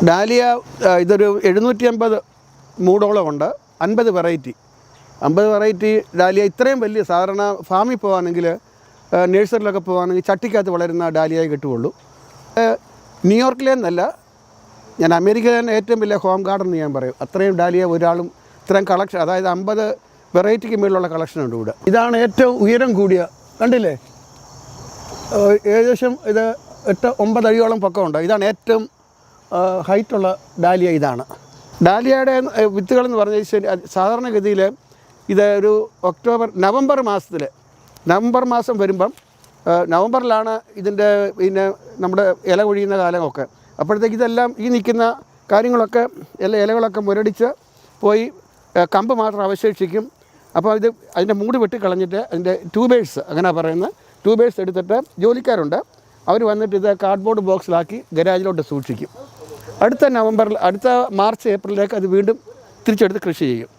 Dahlia ഇതൊരു എഴുന്നൂറ്റി അമ്പത് മൂടോളം ഉണ്ട്. അൻപത് വെറൈറ്റി. അമ്പത് വെറൈറ്റി ഡാലിയ. ഇത്രയും വലിയ സാധാരണ ഫാമിൽ പോകാണെങ്കിൽ നേഴ്സറിലൊക്കെ പോകാണെങ്കിൽ ചട്ടിക്കകത്ത് വളരുന്ന ഡാലിയായി കിട്ടുകയുള്ളൂ. ന്യൂയോർക്കിലെ നിന്നല്ല ഞാൻ അമേരിക്കയിലെ തന്നെ ഏറ്റവും വലിയ ഹോം ഗാർഡൻ എന്ന് ഞാൻ പറയും. അത്രയും ഡാലിയ ഒരാളും ഇത്രയും കളക്ഷൻ അതായത് അമ്പത് വെറൈറ്റിക്ക് മേലുള്ള കളക്ഷൻ ഉണ്ട് ഇവിടെ. ഇതാണ് ഏറ്റവും ഉയരം കൂടിയ കണ്ടില്ലേ? ഏകദേശം ഇത് എട്ട് ഒമ്പത് അടിയോളം പൊക്കമുണ്ട്. ഇതാണ് ഏറ്റവും ഹൈറ്റുള്ള ഡാലിയ ഇതാണ്. ഡാലിയയുടെ വിത്തുകളെന്ന് പറഞ്ഞാൽ സാധാരണഗതിയിൽ ഇത് ഒരു ഒക്ടോബർ നവംബർ മാസത്തിൽ നവംബർ മാസം വരുമ്പം നവംബറിലാണ് ഇതിന്റെ പിന്നെ നമ്മുടെ ഇല കൊഴിയുന്ന കാലമൊക്കെ അപ്പോഴത്തേക്ക് ഇതെല്ലാം ഈ നിൽക്കുന്ന കാര്യങ്ങളൊക്കെ എല്ലാ ഇലകളൊക്കെ മുരടിച്ച് പോയി കമ്പ് മാത്രം അവശേഷിക്കും. അപ്പോൾ ഇത് അതിന്റെ മൂട് വെട്ടിക്കളഞ്ഞിട്ട് അതിന്റെ ട്യൂബേഴ്സ് അങ്ങനെ പറയുന്നത്. ട്യൂബേഴ്സ് എടുത്തിട്ട് ജോലിക്കാരുണ്ട്. അവർ വന്നിട്ട് ഇത് കാർഡ്ബോർഡ് ബോക്സിലാക്കി ഗരാജിലോട്ട് സൂക്ഷിക്കും. അടുത്ത നവംബറിൽ അടുത്ത മാർച്ച് ഏപ്രിലേക്ക് അത് വീണ്ടും തിരിച്ചെടുത്ത് കൃഷി ചെയ്യും.